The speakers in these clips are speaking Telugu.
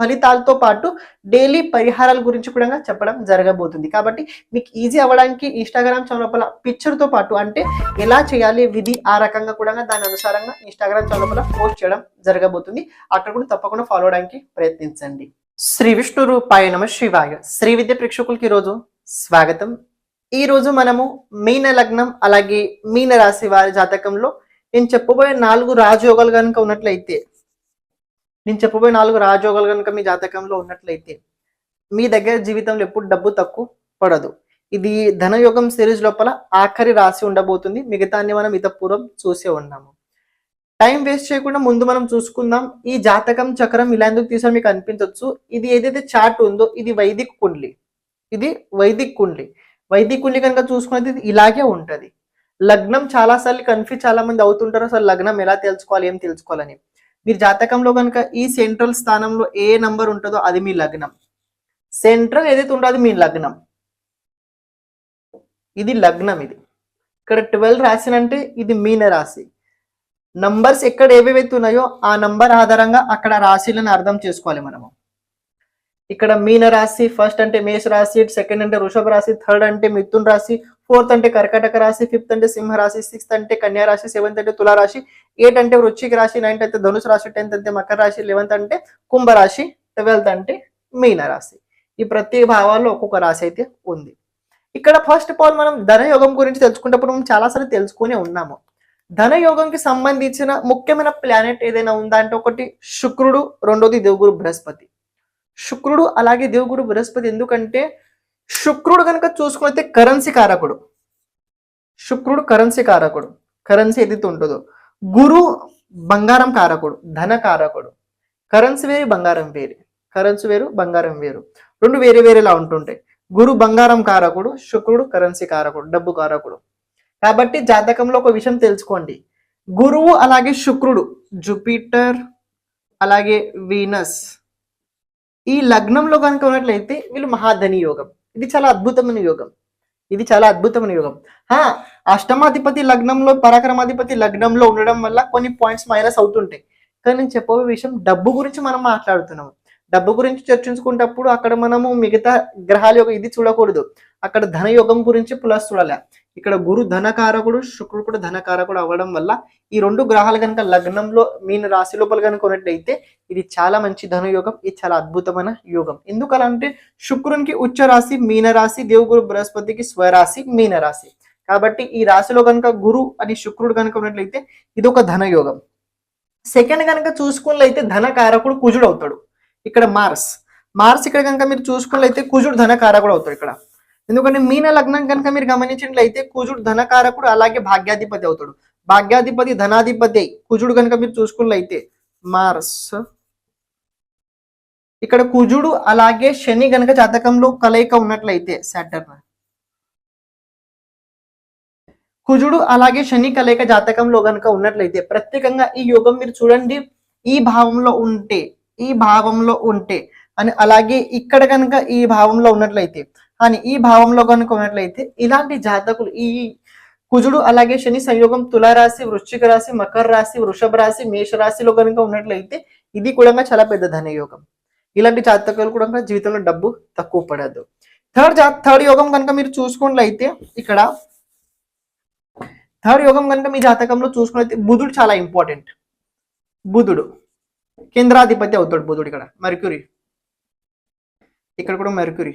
ఫలితాలతో పాటు డైలీ పరిహారాల గురించి కూడా చెప్పడం జరగబోతుంది. కాబట్టి మీకు ఈజీ అవ్వడానికి ఇన్స్టాగ్రామ్ చౌలపల పిక్చర్తో పాటు అంటే ఎలా చేయాలి విధి ఆ రకంగా కూడా దాని అనుసారంగా ఇన్స్టాగ్రామ్ చౌలపల పోస్ట్ చేయడం జరగబోతుంది. అక్కడ కూడా తప్పకుండా ఫాలో అవడానికి ప్రయత్నించండి. శ్రీ విష్ణు రూపాయ నమ శివాయ. శ్రీ విద్య ప్రేక్షకులకి ఈరోజు స్వాగతం. ఈ రోజు మనము మీన లగ్నం అలాగే మీన రాశి వారి జాతకంలో నేను చెప్పబోయే నాలుగు రాజయోగాలు కనుక ఉన్నట్లయితే నేను చెప్పబోయే నాలుగు రాజయోగాలు కనుక మీ జాతకంలో ఉన్నట్లయితే మీ దగ్గర జీవితంలో ఎప్పుడు డబ్బు తక్కువ పడదు. ఇది ధనయోగం సిరీస్ లోపల ఆఖరి రాసి ఉండబోతుంది. మిగతాన్ని మనం ఇతపూర్వం చూసే ఉన్నాము. టైం వేస్ట్ చేయకుండా ముందు మనం చూసుకుందాం. ఈ జాతకం చక్రం ఇలా ఎందుకు తీసా మీకు అనిపించవచ్చు ఇది ఏదైతే చార్ట్ ఉందో ఇది వైదిక్ కుండ్లి. ఇది వైదిక్ కుండ్లి. వైదిక్ కుండ్లి కనుక చూసుకునేది ఇది ఇలాగే ఉంటుంది. లగ్నం చాలాసార్లు కన్ఫ్యూజ్ చాలా మంది అవుతుంటారు. అసలు లగ్నం ఎలా తెలుసుకోవాలి ఏం తెలుసుకోవాలని. మీరు జాతకంలో కనుక ఈ సెంట్రల్ స్థానంలో ఏ నంబర్ ఉంటుందో అది మీ లగ్నం. సెంట్రల్ ఏదైతే ఉంటుందో అది మీ లగ్నం. ఇది లగ్నం ఇది. ఇక్కడ ట్వెల్వ్ రాసినంటే ఇది మీన రాశి. నంబర్స్ ఎక్కడ ఏవేవైతే ఉన్నాయో ఆ నంబర్ ఆధారంగా అక్కడ రాశిలను అర్థం చేసుకోవాలి మనము. ఇక్కడ మీన రాశి ఫస్ట్ అంటే మేష రాశి సెకండ్ అంటే వృషభ రాశి థర్డ్ అంటే మిథున్ రాశి ఫోర్త్ అంటే కర్కటక రాశి ఫిఫ్త్ అంటే సింహ రాశి సిక్స్త్ అంటే కన్యా రాశి సెవెంత్ అంటే తుల రాశి ఎయిట్ అంటే వృశ్చిక రాశి నైన్త్ అంటే ధనుసు రాశి టెన్త్ అంటే మకర రాశి లెవెన్త్ అంటే కుంభ రాశి ట్వెల్త్ అంటే మీనరాశి ఈ ప్రతి భావాల్లో ఒక్కొక్క రాశి అయితే ఉంది. ఇక్కడ ఫస్ట్ ఆఫ్ ఆల్ మనం ధనయోగం గురించి తెలుసుకున్నప్పుడు మనం చాలాసార్లు తెలుసుకునే ఉన్నాము. ధనయోగంకి సంబంధించిన ముఖ్యమైన ప్లానెట్ ఏదైనా ఉందా అంటే ఒకటి శుక్రుడు రెండోది దేవుగురు బృహస్పతి. శుక్రుడు అలాగే దేవుగురు బృహస్పతి ఎందుకంటే శుక్రుడు కనుక చూసుకున్నైతే కరెన్సీ కారకుడు. శుక్రుడు కరెన్సీ కారకుడు. కరెన్సీ ఏదైతే ఉంటుందో. గురు బంగారం కారకుడు ధన కారకుడు. కరెన్సీ వేరు బంగారం వేరు. కరెన్సీ వేరు బంగారం వేరు. రెండు వేరే వేరేలా ఉంటుంటాయి గురు బంగారం కారకుడు శుక్రుడు కరెన్సీ కారకుడు డబ్బు కారకుడు. కాబట్టి జాతకంలో ఒక విషయం తెలుసుకోండి. గురువు అలాగే శుక్రుడు జూపిటర్ అలాగే వీనస్ ఈ లగ్నంలో కనుక ఉన్నట్లయితే వీళ్ళు మహాధని యోగం. ఇది చాలా అద్భుతమైన యోగం. ఇది చాలా అద్భుతమైన యోగం. హా అష్టమాధిపతి లగ్నంలో పరాక్రమాధిపతి లగ్నంలో ఉండడం వల్ల కొన్ని పాయింట్స్ మైనస్ అవుతుంటాయి. కానీ నేను చెప్పబోయే విషయం డబ్బు గురించి మనం మాట్లాడుతున్నాము. డబ్బు గురించి చర్చించుకునేటప్పుడు అక్కడ మనము మిగతా గ్రహాల యొక్క ఇది చూడకూడదు. అక్కడ ధనయోగం గురించి ప్లస్ చూడాలి. ఇక్కడ గురు ధనకారకుడు శుక్రుడు కూడా ధనకారకుడు అవ్వడం వల్ల ఈ రెండు గ్రహాలు కనుక లగ్నంలో మీన రాశి లోపల కనుక ఉన్నట్టయితే ఇది చాలా మంచి ధనయోగం ఇది చాలా అద్భుతమైన యోగం. ఎందుకలంటే శుక్రునికి ఉచ్చ రాశి మీనరాశి దేవుగురు బృహస్పతికి స్వరాశి మీనరాశి కాబట్టి ఈ రాశిలో కనుక గురు అని శుక్రుడు కనుక ఉన్నట్లయితే ఇది ఒక ధనయోగం. సెకండ్ కనుక చూసుకున్నట్లయితే ధనకారకుడు కుజుడు అవుతాడు. ఇక్కడ మార్స్. మార్స్ ఇక్కడ కనుక మీరు చూసుకున్నట్లయితే కుజుడు ధనకారకుడు అవుతాడు ఇక్కడ. ఎందుకంటే మీన లగ్నం కనుక మీరు గమనించినట్లయితే కుజుడు ధనకారకుడు అలాగే భాగ్యాధిపతి అవుతాడు. భాగ్యాధిపతి ధనాధిపతి కుజుడు కనుక మీరు చూసుకున్నట్లయితే మార్స్. ఇక్కడ కుజుడు అలాగే శని గనక జాతకంలో కలయిక ఉన్నట్లయితే సాటర్న్. కుజుడు అలాగే శని కలయిక జాతకంలో గనక ఉన్నట్లయితే ప్రత్యేకంగా ఈ యోగం మీరు చూడండి. ఈ భావంలో ఉంటే ఈ భావంలో ఉంటే అని అలాగే ఇక్కడ కనుక ఈ భావంలో ఉన్నట్లయితే కానీ ఈ భావంలో కనుకున్నట్లయితే ఇలాంటి జాతకులు ఈ కుజుడు అలాగే శని సంయోగం తులారాశి వృశ్చిక రాశి మకర రాశి వృషభ రాశి మేష రాశిలో కనుక ఉన్నట్లయితే ఇది కూడా చాలా పెద్ద ధనయోగం. ఇలాంటి జాతకాలు కూడా జీవితంలో డబ్బు తక్కువ పడదు. థర్డ్ జా థర్డ్ యోగం కనుక మీరు చూసుకున్నట్లయితే ఇక్కడ థర్డ్ యోగం కనుక మీ జాతకంలో చూసుకున్నైతే బుధుడు చాలా ఇంపార్టెంట్. బుధుడు కేంద్రాధిపతి అవుతాడు బుధుడు ఇక్కడ. మర్క్యూరీ. ఇక్కడ కూడా మెర్క్యూరీ.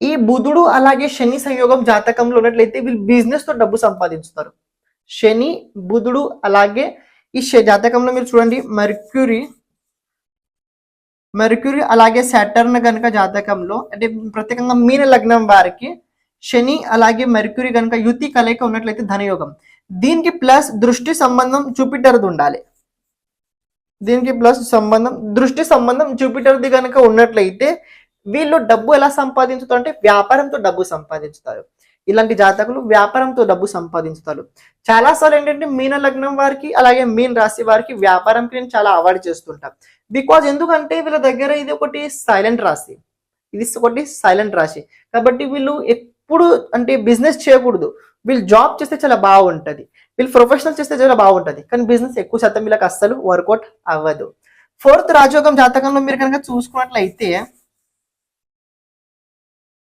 ఈ బుధుడు అలాగే శని సంయోగం జాతకంలో ఉన్నట్లయితే వీళ్ళు బిజినెస్తో డబ్బు సంపాదించుతారు. శని బుధుడు అలాగే ఈ జాతకంలో మీరు చూడండి మర్క్యూరీ మెర్క్యూరీ అలాగే సాటర్న్ కనుక జాతకంలో అంటే ప్రత్యేకంగా మీన లగ్నం వారికి శని అలాగే మెర్క్యూరీ కనుక యుతి కలయిక ఉన్నట్లయితే ధనయోగం. దీనికి ప్లస్ దృష్టి సంబంధం జూపిటర్ది ఉండాలి. దీనికి ప్లస్ సంబంధం దృష్టి సంబంధం జూపిటర్ది కనుక ఉన్నట్లయితే వీళ్ళు డబ్బు ఎలా సంపాదించుతారు అంటే వ్యాపారంతో డబ్బు సంపాదించుతారు. ఇలాంటి జాతకులు వ్యాపారంతో డబ్బు సంపాదించుతారు. చాలా సార్లు ఏంటంటే మీన లగ్నం వారికి అలాగే మీన్ రాశి వారికి వ్యాపారంకి నేను చాలా అవాయిడ్ చేస్తుంటా. బికాజ్ ఎందుకంటే వీళ్ళ దగ్గర ఇది ఒకటి సైలెంట్ రాశి. ఇది ఒకటి సైలెంట్ రాశి. కాబట్టి వీళ్ళు ఎప్పుడు అంటే బిజినెస్ చేయకూడదు. వీళ్ళు జాబ్ చేస్తే చాలా బాగుంటుంది. వీళ్ళు ప్రొఫెషనల్ చేస్తే చాలా బాగుంటుంది. కానీ బిజినెస్ ఎక్కువ శాతం వీళ్ళకి అస్సలు వర్కౌట్ అవ్వదు. ఫోర్త్ రాజయోగం జాతకంలో మీరు కనుక చూసుకున్నట్లయితే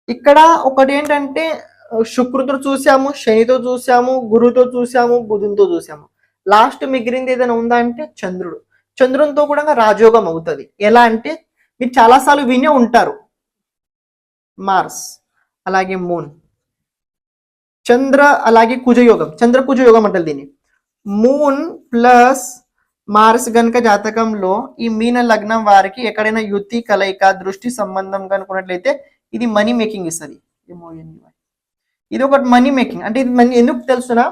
ఇక్కడ ఒకటి ఏంటంటే శుక్రుతో చూసాము శనితో చూసాము గురుతో చూసాము బుధునితో చూసాము లాస్ట్ మిగిలింది ఏదైనా ఉందా అంటే చంద్రుడు. చంద్రునితో కూడా రాజయోగం అవుతుంది. ఎలా అంటే మీరు చాలాసార్లు వినే ఉంటారు. మార్స్ అలాగే మూన్ చంద్ర అలాగే కుజయోగం. చంద్ర కుజయోగం అంటారు దీన్ని. మూన్ ప్లస్ మార్స్ గనుక జాతకంలో ఈ మీన లగ్నం వారికి ఎక్కడైనా యుతి కలయిక దృష్టి సంబంధం కనుకున్నట్లయితే ఇది మనీ మేకింగ్ ఇస్తుంది. ఇది ఒకటి మనీ మేకింగ్ అంటే ఇది మనీ ఎందుకు తెలుసునా?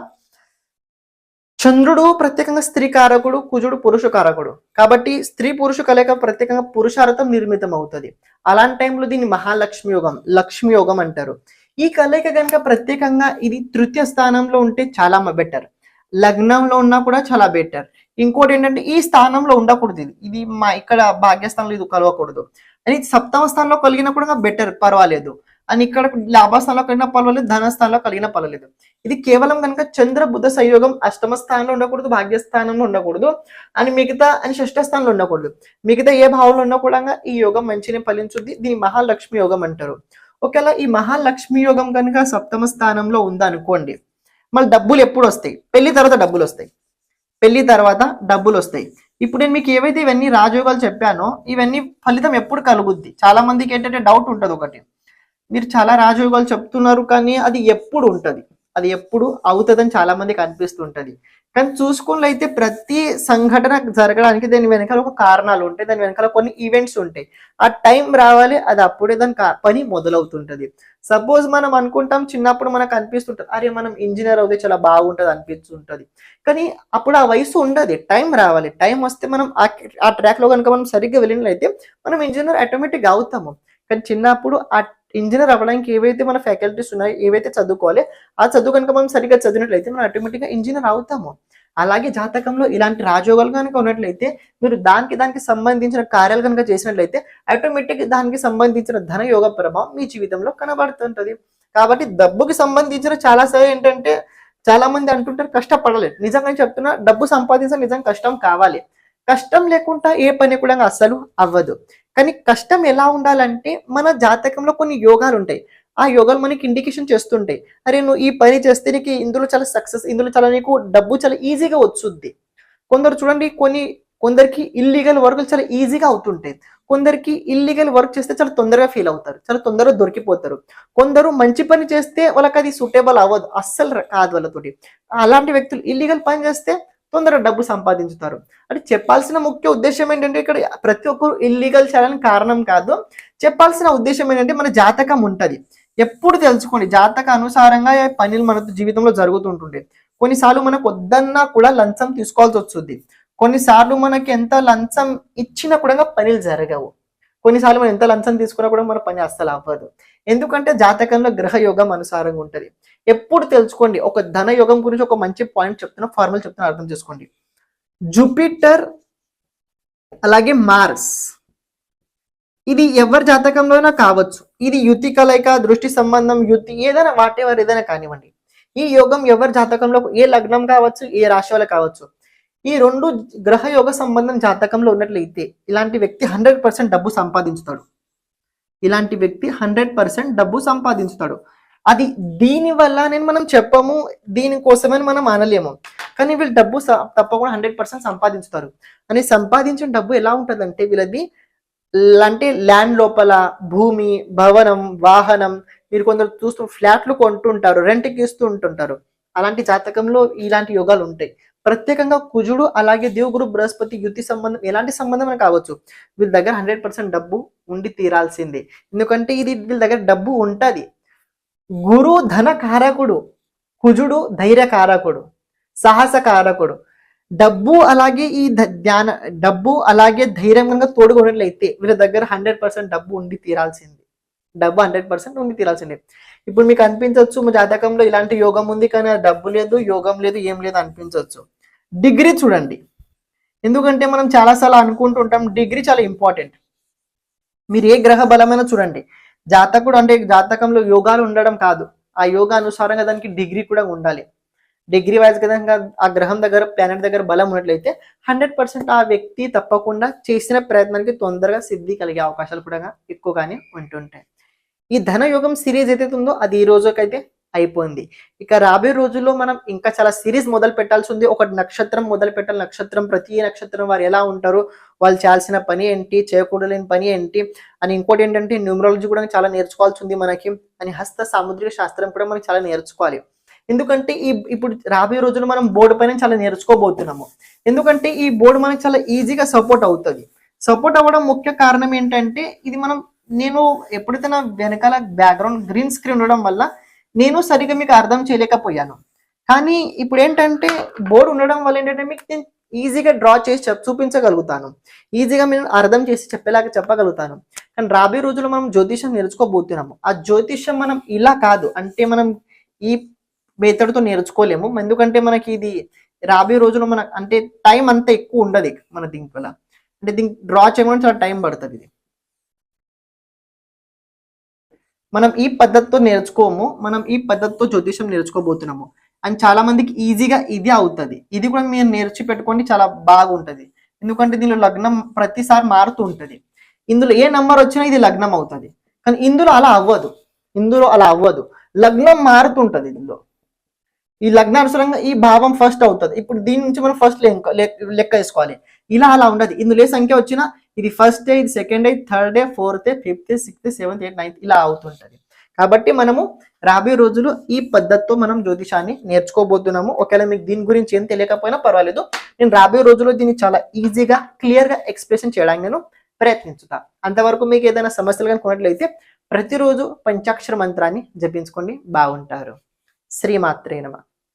చంద్రుడు ప్రత్యేకంగా స్త్రీ కారకుడు కుజుడు పురుష కారకుడు. కాబట్టి స్త్రీ పురుష కలయిక ప్రత్యేకంగా పురుషార్థం నిర్మితం అవుతుంది అలాంటి టైంలో దీన్ని మహాలక్ష్మి యోగం లక్ష్మి యోగం అంటారు. ఈ కలయిక కనుక ప్రత్యేకంగా ఇది తృతీయ స్థానంలో ఉంటే చాలా బెటర్. లగ్నంలో ఉన్నా కూడా చాలా బెటర్. ఇంకోటి ఏంటంటే ఈ స్థానంలో ఉండకూడదు ఇది. ఇది మా ఇక్కడ భాగ్యస్థానంలో ఇది కలవకూడదు. అని సప్తమ స్థానంలో కలిగినా కూడా బెటర్ పర్వాలేదు. అని ఇక్కడ లాభస్థానంలో కలిగిన పర్వాలేదు ధనస్థానంలో కలిగిన పర్వాలేదు. ఇది కేవలం కనుక చంద్ర బుధ సంయోగం అష్టమ స్థానంలో ఉండకూడదు భాగ్యస్థానంలో ఉండకూడదు. అని మిగతా అని షష్ఠ స్థానంలో ఉండకూడదు. మిగతా ఏ భావంలో ఉన్నా కూడా ఈ యోగం మంచినే ఫలించుద్ది. దీన్ని మహాలక్ష్మి యోగం అంటారు. ఒకవేళ ఈ మహాలక్ష్మి యోగం కనుక సప్తమ స్థానంలో ఉందనుకోండి మళ్ళీ డబ్బులు ఎప్పుడు వస్తాయి? పెళ్ళి తర్వాత డబ్బులు వస్తాయి. పెళ్ళి తర్వాత డబ్బులు వస్తాయి ఇప్పుడు నేను మీకు ఏవైతే ఇవన్నీ రాజయోగాలు చెప్పానో ఇవన్నీ ఫలితం ఎప్పుడు కలుగుద్ది? చాలా మందికి ఏంటంటే డౌట్ ఉంటుంది ఒకటి. మీరు చాలా రాజయోగాలు చెప్తున్నారు కానీ అది ఎప్పుడు ఉంటుంది? అది ఎప్పుడు అవుతుందని చాలా మందికి అనిపిస్తుంటది. కానీ చూసుకున్నట్లయితే ప్రతి సంఘటన జరగడానికి దాని వెనకాల ఒక కారణాలు ఉంటాయి. దాని వెనకాల కొన్ని ఈవెంట్స్ ఉంటాయి. ఆ టైం రావాలి అది అప్పుడే దాని పని మొదలవుతుంటది. సపోజ్ మనం అనుకుంటాం చిన్నప్పుడు మనకు అనిపిస్తుంటది అరే మనం ఇంజనీర్ అవుతే చాలా బాగుంటుంది అనిపిస్తుంటది. కానీ అప్పుడు ఆ వయసు ఉండదు. టైం రావాలి. టైం వస్తే మనం ఆ- ఆ ట్రాక్లో కనుక మనం సరిగ్గా వెళ్ళినట్లయితే మనం ఇంజనీర్ ఆటోమేటిక్ అవుతాము. కానీ చిన్నప్పుడు ఆ ఇంజనీర్ అవ్వడానికి ఏవైతే మన ఫ్యాకల్టీస్ ఉన్నాయో ఏవైతే చదువుకోవాలి ఆ చదువు కనుక మనం సరిగ్గా చదివినట్లయితే మనం ఆటోమేటిక్గా ఇంజనీర్ అవుతాము. అలాగే జాతకంలో ఇలాంటి రాజయోగాలు కనుక ఉన్నట్లయితే మీరు దానికి దానికి సంబంధించిన కార్యాలు కనుక చేసినట్లయితే ఆటోమేటిక్ దానికి సంబంధించిన ధన యోగ ప్రభావం మీ జీవితంలో కనబడుతుంటది. కాబట్టి డబ్బుకి సంబంధించిన చాలా సార్లు ఏంటంటే చాలా మంది అంటుంటారు కష్టపడలేదు. నిజంగా చెప్తున్నా డబ్బు సంపాదించడం నిజంగా కష్టం కావాలి. కష్టం లేకుండా ఏ పని కూడా అస్సలు అవ్వదు. కానీ కష్టం ఎలా ఉండాలంటే మన జాతకంలో కొన్ని యోగాలు ఉంటాయి. ఆ యోగాలు మనకి ఇండికేషన్ చేస్తుంటాయి. అరే నువ్వు ఈ పని చేస్తే నీకు ఇందులో చాలా సక్సెస్ ఇందులో చాలా నీకు డబ్బు చాలా ఈజీగా వచ్చుద్ది. కొందరు చూడండి కొన్ని కొందరికి ఇల్లీగల్ వర్క్లు చాలా ఈజీగా అవుతుంటాయి. కొందరికి ఇల్లీగల్ వర్క్ చేస్తే చాలా తొందరగా ఫీల్ అవుతారు. చాలా తొందరగా దొరికిపోతారు. కొందరు మంచి పని చేస్తే వాళ్ళకి అది సూటేబుల్ అవ్వదు. అస్సలు కాదు వాళ్ళతోటి. అలాంటి వ్యక్తులు ఇల్లీగల్ పని చేస్తే తొందరగా డబ్బు సంపాదించుతారు. అంటే చెప్పాల్సిన ముఖ్య ఉద్దేశం ఏంటంటే ఇక్కడ ప్రతి ఒక్కరు ఇల్లీగల్ చేయాలని కారణం కాదు. చెప్పాల్సిన ఉద్దేశం ఏంటంటే మన జాతకం ఉంటుంది. ఎప్పుడు తెలుసుకోండి జాతక అనుసారంగా పనులు మన జీవితంలో జరుగుతుంటుండే. కొన్నిసార్లు మనకు వద్దన్నా కూడా లంచం తీసుకోవాల్సి వస్తుంది. కొన్నిసార్లు మనకి ఎంత లంచం ఇచ్చినా కూడా పనులు జరగవు. కొన్నిసార్లు మనం ఎంత లంచం తీసుకున్నా కూడా మన పని అస్సలు అవ్వదు. ఎందుకంటే జాతకంలో గ్రహయోగం అనుసారంగా ఉంటుంది. ఎప్పుడు తెలుసుకోండి. ఒక ధన యోగం గురించి ఒక మంచి పాయింట్ చెప్తున్నా ఫార్మల్ చెప్తున్నా అర్థం చేసుకోండి. జూపిటర్ అలాగే మార్స్ ఇది ఎవరి జాతకంలోనైనా కావచ్చు. ఇది యుతి కలయిక దృష్టి సంబంధం యుతి ఏదైనా వాటెవర్ ఏదైనా కానివ్వండి. ఈ యోగం ఎవరి జాతకంలో ఏ లగ్నం కావచ్చు ఏ రాశి కావచ్చు. ఈ రెండు గ్రహ యోగ సంబంధం జాతకంలో ఉన్నట్లయితే ఇలాంటి వ్యక్తి హండ్రెడ్ పర్సెంట్ డబ్బు సంపాదించుతాడు. ఇలాంటి వ్యక్తి హండ్రెడ్ పర్సెంట్ డబ్బు సంపాదించుతాడు. అది దీని వల్ల నేను మనం చెప్పము దీనికోసమని మనం అనలేము కానీ వీళ్ళు డబ్బు స- తప్పకుండా హండ్రెడ్ పర్సెంట్ సంపాదించుతారు. అని సంపాదించిన డబ్బు ఎలా ఉంటుందంటే వీళ్ళది అంటే ల్యాండ్ లోపల భూమి భవనం వాహనం మీరు కొందరు చూస్తూ ఫ్లాట్లు కొంటుంటారు రెంట్కి ఇస్తూ ఉంటుంటారు. అలాంటి జాతకంలో ఇలాంటి యోగాలు ఉంటాయి. ప్రత్యేకంగా కుజుడు అలాగే దేవుగురు బృహస్పతి యుద్ధి సంబంధం ఎలాంటి సంబంధం కావచ్చు. వీళ్ళ దగ్గర హండ్రెడ్ పర్సెంట్ డబ్బు ఉండి తీరాల్సిందే. ఎందుకంటే ఇది వీళ్ళ దగ్గర డబ్బు ఉంటుంది. గురు ధన కారకుడు కుజుడు ధైర్య కారకుడు సాహసకారకుడు. డబ్బు అలాగే ఈ ధ్యాన డబ్బు అలాగే ధైర్యం కనుక వీళ్ళ దగ్గర హండ్రెడ్ పర్సెంట్ డబ్బు ఉండి తీరాల్సింది. డబ్బు హండ్రెడ్ పర్సెంట్ ఉండి తీరాల్సిందే. ఇప్పుడు మీకు అనిపించవచ్చు మా జాతకంలో ఇలాంటి యోగం ఉంది కానీ ఆ డబ్బు లేదు యోగం లేదు ఏం లేదు అనిపించవచ్చు డిగ్రీ చూడండి. ఎందుకంటే మనం చాలాసార్లు అనుకుంటుంటాం డిగ్రీ చాలా ఇంపార్టెంట్. మీరు ఏ గ్రహ బలమైనా చూడండి. జాతకుడు అంటే జాతకంలో యోగాలు ఉండడం కాదు. ఆ యోగా అనుసారంగా దానికి డిగ్రీ కూడా ఉండాలి. డిగ్రీ వైజ్ కనుక ఆ గ్రహం దగ్గర ప్లానెట్ దగ్గర బలం ఉన్నట్లయితే హండ్రెడ్ పర్సెంట్ ఆ వ్యక్తి తప్పకుండా చేసిన ప్రయత్నానికి తొందరగా సిద్ధి కలిగే అవకాశాలు కూడా ఎక్కువగానే ఉంటుంటాయి. ఈ ధన యోగం సిరీస్ ఏదైతే ఉందో అది ఈ రోజుకైతే అయిపోయింది. ఇక రాబోయే రోజుల్లో మనం ఇంకా చాలా సిరీస్ మొదలు పెట్టాల్సి ఉంది ఒక నక్షత్రం మొదలు పెట్టాలి. నక్షత్రం ప్రతి నక్షత్రం వారు ఎలా ఉంటారు వాళ్ళు చేయాల్సిన పని ఏంటి చేయకూడలేని పని ఏంటి అని ఇంకోటి ఏంటంటే న్యూమరాలజీ కూడా చాలా నేర్చుకోవాల్సి ఉంది మనకి అని హస్త సాముద్రిక శాస్త్రం కూడా మనకి చాలా నేర్చుకోవాలి. ఎందుకంటే ఈ ఇప్పుడు రాబోయే రోజులు మనం బోర్డు పైన చాలా నేర్చుకోబోతున్నాము. ఎందుకంటే ఈ బోర్డు మనకి చాలా ఈజీగా సపోర్ట్ అవుతుంది. సపోర్ట్ అవ్వడం ముఖ్య కారణం ఏంటంటే ఇది మనం నేను ఎప్పుడైతే నా వెనకాల బ్యాక్గ్రౌండ్ గ్రీన్ స్క్రీన్ ఉండడం వల్ల నేను సరిగా మీకు అర్థం చేయలేకపోయాను. కానీ ఇప్పుడు ఏంటంటే బోర్డు ఉండడం వల్ల ఏంటంటే మీకు నేను ఈజీగా డ్రా చేసి చూపించగలుగుతాను. ఈజీగా మీరు అర్థం చేసి చెప్పేలాగా చెప్పగలుగుతాను. కానీ రాబోయే రోజుల్లో మనం జ్యోతిషం నేర్చుకోబోతున్నాము. ఆ జ్యోతిషం మనం ఇలా కాదు. అంటే మనం ఈ మెథడ్తో నేర్చుకోలేము. ఎందుకంటే మనకి ఇది రాబోయే రోజుల్లో మన అంటే టైం అంత ఎక్కువ ఉండదు మన దీనికి వల్ల. అంటే దీనికి డ్రా చేయడానికి చాలా టైం పడుతుంది. ఇది మనం ఈ పద్ధతితో నేర్చుకోము మనం ఈ పద్ధతితో జ్యోతిషం నేర్చుకోబోతున్నాము. అండ్ చాలా మందికి ఈజీగా ఇది అవుతుంది. ఇది కూడా మీరు నేర్చి పెట్టుకోండి చాలా బాగుంటది. ఎందుకంటే దీనిలో లగ్నం ప్రతిసారి మారుతూ ఉంటుంది. ఇందులో ఏ నంబర్ వచ్చినా ఇది లగ్నం అవుతుంది. కానీ ఇందులో అలా అవ్వదు. ఇందులో అలా అవ్వదు. లగ్నం మారుతుంటది ఇందులో. ఈ లగ్నానుసరంగా ఈ భావం ఫస్ట్ అవుతుంది. ఇప్పుడు దీని నుంచి మనం ఫస్ట్ లెక్క వేసుకోవాలి. ఇలా అలా ఉండదు. ఇందులో ఏ సంఖ్య వచ్చినా ఇది ఫస్ట్ డే ఇది second day third day fourth day fifth sixth seventh eighth ninth ఇలా అవుతుంటుంది. కాబట్టి మనము రాబోయే రోజులు ఈ పద్ధతితో మనం జ్యోతిషాన్ని నేర్చుకోబోతున్నాము. ఒకవేళ మీకు దీని గురించి ఏం తెలియకపోయినా పర్వాలేదు. నేను రాబోయే రోజుల్లో దీన్ని చాలా ఈజీగా క్లియర్గా ఎక్స్ప్రెషన్ చేయడానికి నేను ప్రయత్నించుతా. అంతవరకు మీకు ఏదైనా సమస్యలు కనుక ఉన్నట్లయితే ప్రతిరోజు పంచాక్షర మంత్రాన్ని జపించుకోండి. బాగుంటారు. శ్రీమాత్రే నమ.